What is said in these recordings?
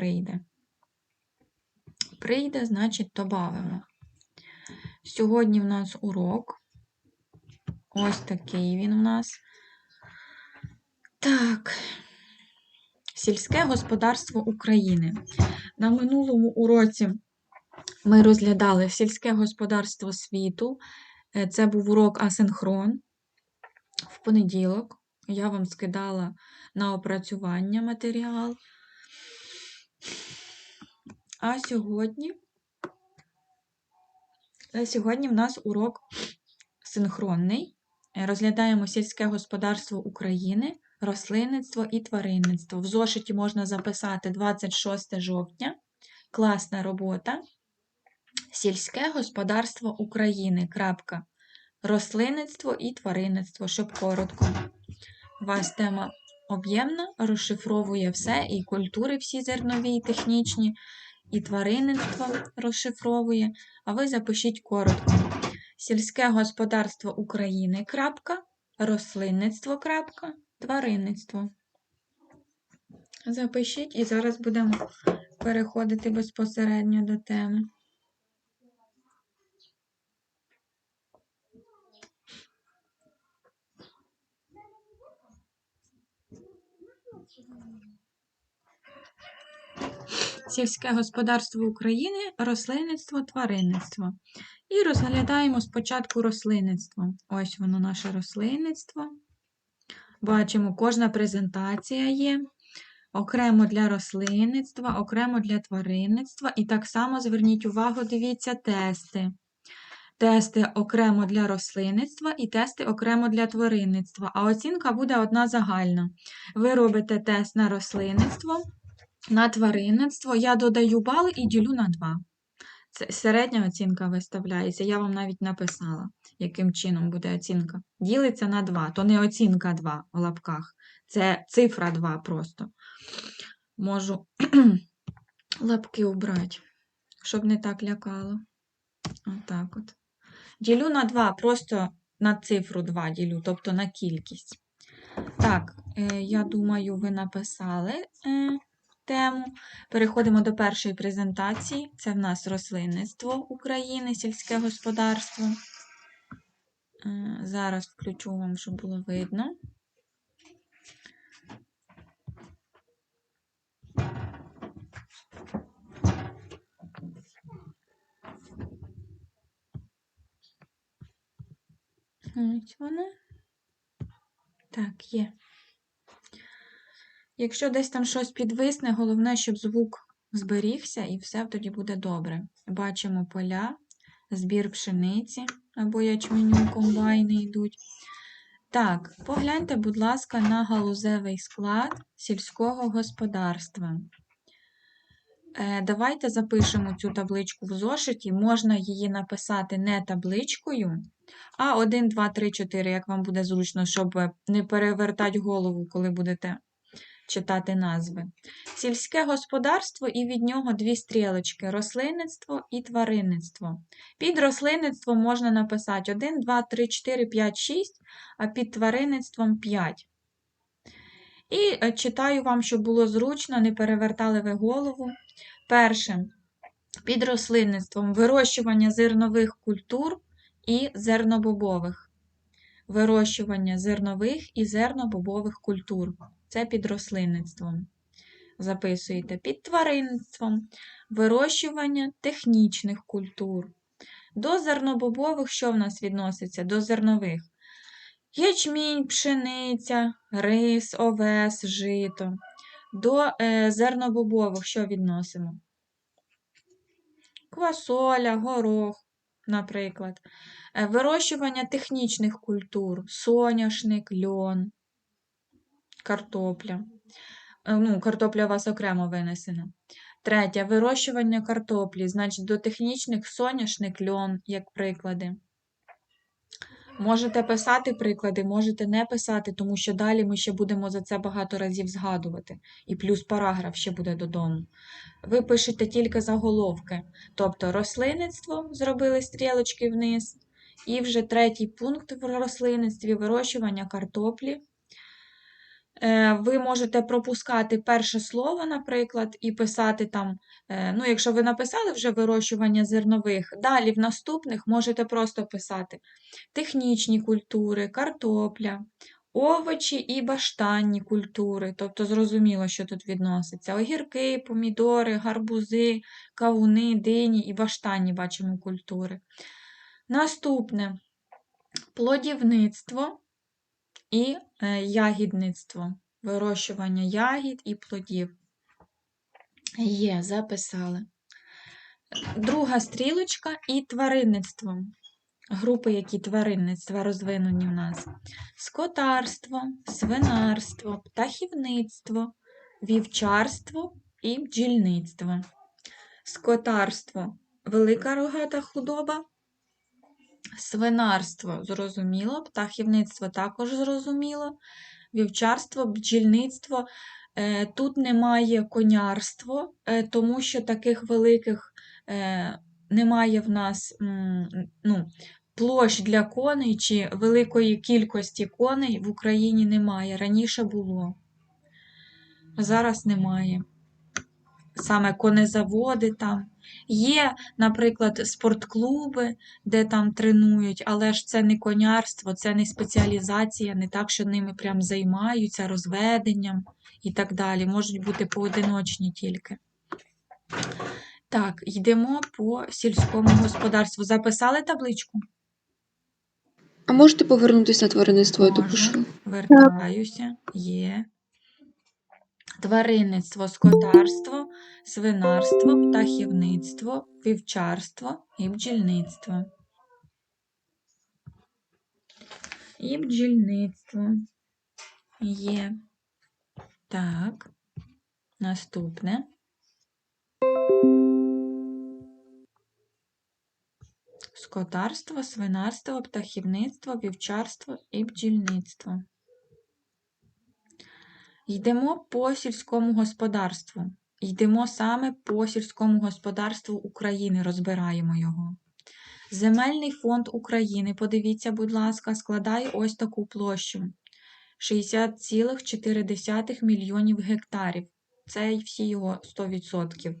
прийде. Прийде, значить, додамо. Сьогодні в нас урок. Ось такий він у нас. Так. Сільське господарство України. На минулому уроці ми розглядали сільське господарство світу. Е, Це був урок асинхрон. В понеділок я вам скидала на опрацювання матеріал. А сьогодні, сьогодні в нас урок синхронний. Е, Розглядаємо сільське господарство України, рослинництво і тваринництво. В зошиті можна записати 26 жовтня. Класна робота. Сільське господарство України. Крапка. Рослинництво і тваринництво, щоб коротко. У вас тема об'ємна, розшифровує все, і культури всі зернові, і технічні, і тваринництво розшифровує. А ви запишіть коротко. Сільське господарство України. Крапка, рослинництво. Крапка, тваринництво. Запишіть і зараз будемо переходити безпосередньо до теми. Сільське господарство України, рослинництво, тваринництво. І розглядаємо спочатку рослинництво. Ось воно наше рослинництво. Бачимо, кожна презентація є. Окремо для рослинництва, окремо для тваринництва. І так само зверніть увагу, дивіться тести. Тести окремо для рослинництва і тести окремо для тваринництва. А оцінка буде одна загальна. Ви робите тест на рослинництво, на тваринництво. Я додаю бали і ділю на 2. Це середня оцінка виставляється. Я вам навіть написала, яким чином буде оцінка. Ділиться на 2. То не оцінка 2 в лапках. Це цифра 2 просто. Можу лапки убрати, щоб не так лякало. Отак от. Ділю на 2, просто на цифру 2 ділю, тобто на кількість. Так, е, я думаю, ви написали е, тему. Переходимо до першої презентації. Це в нас рослинництво України, сільське господарство. Е, Зараз включу вам, щоб було видно. Ось воно. Так, є. Якщо десь там щось підвисне, головне, щоб звук зберігся і все тоді буде добре. Бачимо поля, збір пшениці або ячменю, комбайни йдуть. Так, погляньте, будь ласка, на галузевий склад сільського господарства. Е, Давайте запишемо цю табличку в зошиті. Можна її написати не табличкою, а 1, 2, 3, 4, як вам буде зручно, щоб не перевертати голову, коли будете читати назви. Сільське господарство і від нього дві стрілочки: рослинництво і тваринництво. Під рослинництвом можна написати 1, 2, 3, 4, 5, 6, а під тваринництвом 5. І е, читаю вам, щоб було зручно, не перевертали ви голову. Перше. Під рослинництвом вирощування зернових культур і зернобобових. Вирощування зернових і зернобобових культур. Це під рослинництвом. Записуєте під тваринництвом вирощування технічних культур. До зернобобових, що в нас відноситься? До зернових. Ячмінь, пшениця, рис, овес, жито. До е, зернобобових, що відносимо? Квасоля, горох, наприклад. Е, Вирощування технічних культур, соняшник, льон, картопля. Е, Ну, картопля у вас окремо винесена. Третє вирощування картоплі, значить, до технічних соняшник, льон, як приклади. Можете писати приклади, можете не писати, тому що далі ми ще будемо за це багато разів згадувати. І плюс параграф ще буде додому. Ви пишете тільки заголовки. Тобто рослинництво зробили стрілочки вниз. І вже третій пункт в рослинництві вирощування картоплі. Е, Ви можете пропускати перше слово, наприклад, і писати там, е, ну, якщо ви написали вже вирощування зернових, далі в наступних можете просто писати технічні культури, картопля, овочі і баштанні культури. Тобто зрозуміло, що тут відноситься. Огірки, помідори, гарбузи, кавуни, дині і баштанні бачимо культури. Наступне плодівництво і е, ягідництво. Вирощування ягід і плодів. Є, записали. Друга стрілочка і тваринництво. Групи, які тваринництва розвинені в нас. Скотарство, свинарство, птахівництво, вівчарство і бджільництво. Скотарство велика рогата худоба. Свинарство зрозуміло, птахівництво також зрозуміло, вівчарство, бджільництво. Е, Тут немає конярство, е, тому що таких великих е, немає в нас ну, площ для коней чи великої кількості коней в Україні немає. Раніше було. а Зараз немає. Саме конезаводи там. Є, наприклад, спортклуби, де там тренують, але ж це не конярство, це не спеціалізація, не так, що ними прям займаються розведенням і так далі. Можуть бути поодиночні тільки. Так, йдемо по сільському господарству. Записали табличку? А можете повернутися на тваринництво, я допишу? Вертаюся. Є. Тваринництво, скотарство, свинарство, птахівництво, вівчарство і бджільництво. І бджільництво. Є. Так. Наступне. Скотарство, свинарство, птахівництво, вівчарство і бджільництво. Йдемо по сільському господарству. Йдемо саме по сільському господарству України, розбираємо його. Земельний фонд України, подивіться, будь ласка, складає ось таку площу: 60,4 мільйонів гектарів. Це всі його 100%.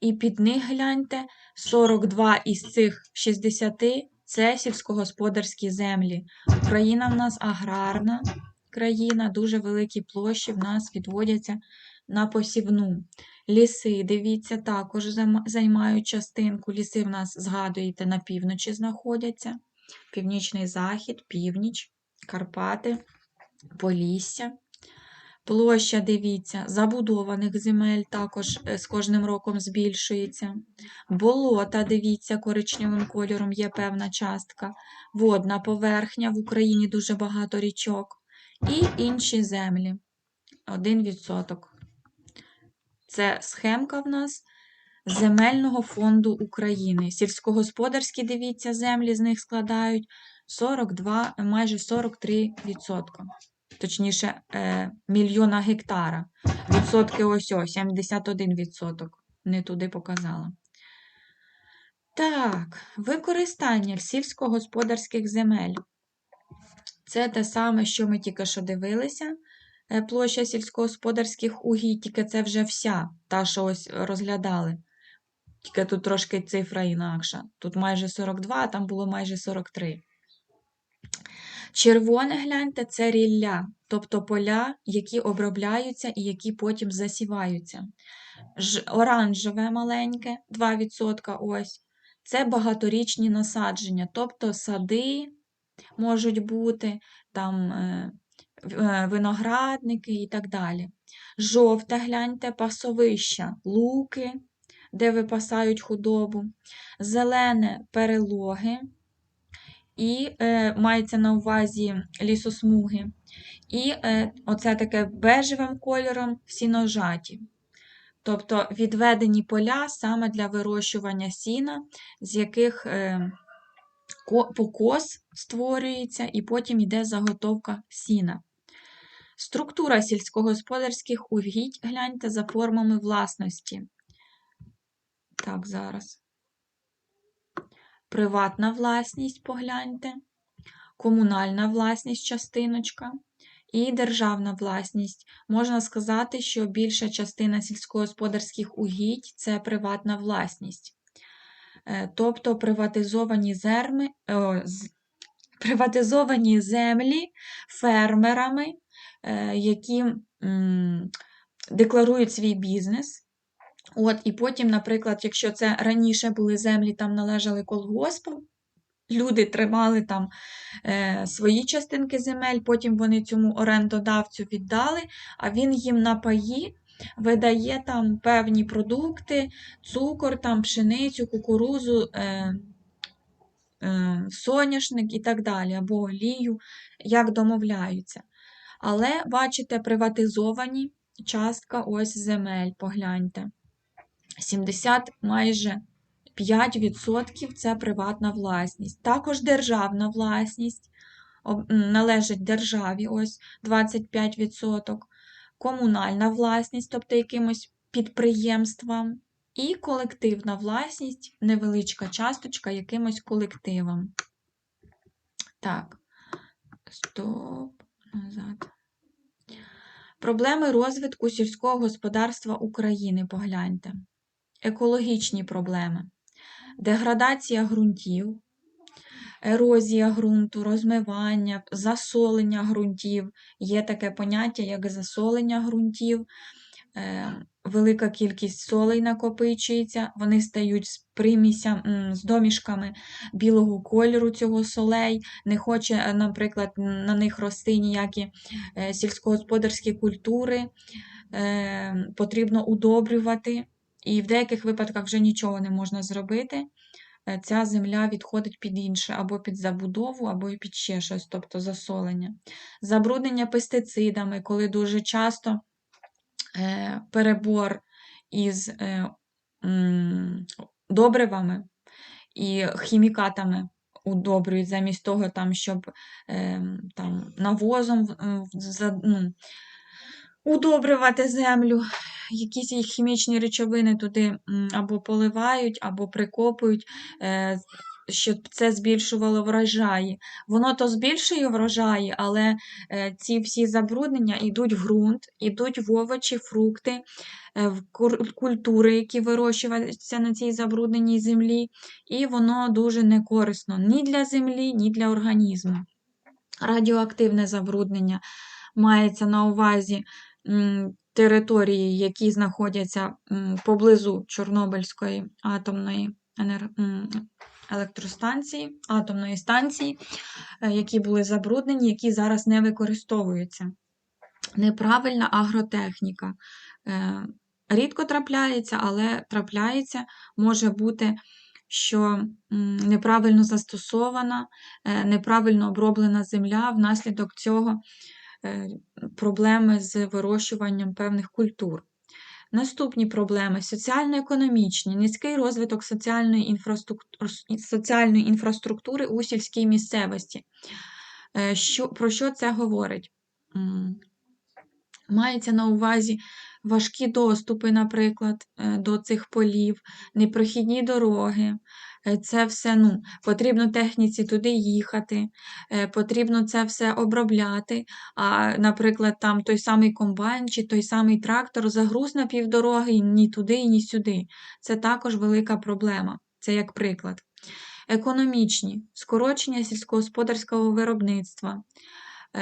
І під них гляньте, 42 із цих 60 це сільськогосподарські землі. Україна в нас аграрна країна, дуже великі площі в нас відводяться на посівну. Ліси, дивіться, також займають частинку. Ліси в нас, згадуєте, на півночі знаходяться. Північний захід, північ, Карпати, Полісся. Площа, дивіться, забудованих земель також е, з кожним роком збільшується. Болота, дивіться, коричневим кольором є певна частка. Водна поверхня в Україні дуже багато річок. І інші землі. 1%. Це схемка в нас Земельного фонду України. Сільськогосподарські, дивіться, землі з них складають 42, майже 43%. Точніше, е, мільйона гектара. Відсотки ось ось, 71%. Не туди показала. Так, використання сільськогосподарських земель. Це те саме, що ми тільки що дивилися. е, Площа сільськогосподарських угідь, тільки це вже вся, та, що ось розглядали. Тільки тут трошки цифра інакша. Тут майже 42, а там було майже 43. Червоне, гляньте, це рілля, тобто поля, які обробляються і які потім засіваються. Ж, оранжеве маленьке, 2% ось. Це багаторічні насадження, тобто сади можуть бути, там е, е, виноградники і так далі. Жовте, гляньте, пасовища, луки, де випасають худобу. Зелене перелоги, і е, мається на увазі лісосмуги. І е, оце таке бежевим кольором сіножаті. Тобто відведені поля саме для вирощування сіна, з яких е, покос створюється, і потім йде заготовка сіна. Структура сільськогосподарських угідь, гляньте за формами власності. Так, зараз. Приватна власність, погляньте. Комунальна власність, частиночка. і державна власність. Можна сказати, що більша частина сільськогосподарських угідь це приватна власність. Е, Тобто приватизовані зерми, о, приватизовані землі фермерами, е, які декларують свій бізнес. От, і потім, наприклад, якщо це раніше були землі, там належали колгоспу, люди тримали там е, свої частинки земель, потім вони цьому орендодавцю віддали, а він їм на паї видає там певні продукти, цукор, там, пшеницю, кукурузу, е, е, соняшник і так далі, або олію, як домовляються. Але, бачите, приватизовані частка ось земель, погляньте. 70 майже 5% це приватна власність. Також державна власність належить державі, ось 25%, комунальна власність, тобто якимось підприємствам, і колективна власність, невеличка часточка якимось колективам. Так, стоп, назад. Проблеми розвитку сільського господарства України, погляньте. Екологічні проблеми. Деградація ґрунтів, ерозія ґрунту, розмивання, засолення ґрунтів. Є таке поняття, як засолення ґрунтів. Е, Велика кількість солей накопичується, вони стають з примісям, з домішками білого кольору цього солей. Не хоче, е, наприклад, на них рости ніякі е, сільськогосподарські культури, потрібно удобрювати. І в деяких випадках вже нічого не можна зробити. Е, Ця земля відходить під інше, або під забудову, або під ще щось, тобто засолення. Забруднення пестицидами, коли дуже часто е, перебор із е, добривами і хімікатами удобрюють, замість того, там, щоб е, там, навозом за- ну, удобрювати землю, якісь їх хімічні речовини туди або поливають, або прикопують, е, щоб це збільшувало врожаї. Воно то збільшує врожаї, але е, ці всі забруднення йдуть в ґрунт, йдуть в овочі, фрукти, е, в культури, які вирощуються на цій забрудненій землі, і воно дуже не корисно ні для землі, ні для організму. Радіоактивне забруднення мається на увазі території, які знаходяться поблизу Чорнобильської атомної електростанції, атомної станції, е, які були забруднені, які зараз не використовуються. Неправильна агротехніка. Е, Рідко трапляється, але трапляється, може бути, що неправильно застосована, е, неправильно оброблена земля, внаслідок цього проблеми з вирощуванням певних культур. Наступні проблеми соціально-економічні, низький розвиток соціальної інфраструктури, соціальної інфраструктури у сільській місцевості. Е, Що, про що це говорить? Мається на увазі важкі доступи, наприклад, е, до цих полів, непрохідні дороги. Е, Це все ну, потрібно техніці туди їхати, е, потрібно це все обробляти. А, наприклад, там той самий комбайн чи той самий трактор загруз на півдороги ні туди, ні сюди. Це також велика проблема. Це як приклад. Економічні скорочення сільськогосподарського виробництва.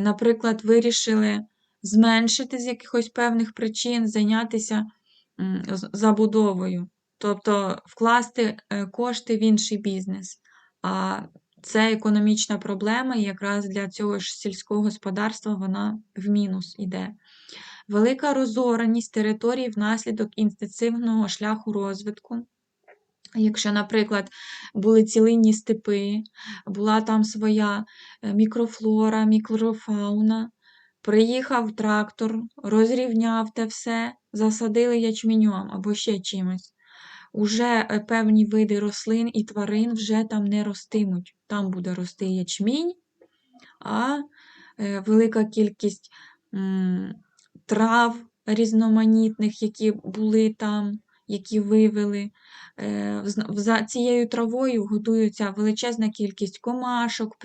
Наприклад, вирішили зменшити з якихось певних причин, зайнятися забудовою, тобто вкласти е, кошти в інший бізнес. А це економічна проблема, і якраз для цього ж сільського господарства вона в мінус іде. Велика розораність територій внаслідок інтенсивного шляху розвитку. Якщо, наприклад, були цілинні степи, була там своя е, мікрофлора, мікрофауна, приїхав трактор, розрівняв те все, засадили ячменем або ще чимось. Уже е, певні види рослин і тварин вже там не ростимуть. Там буде рости ячмінь, а е, велика кількість трав різноманітних, які були там, які вивели. Е, За цією травою годується величезна кількість комашок.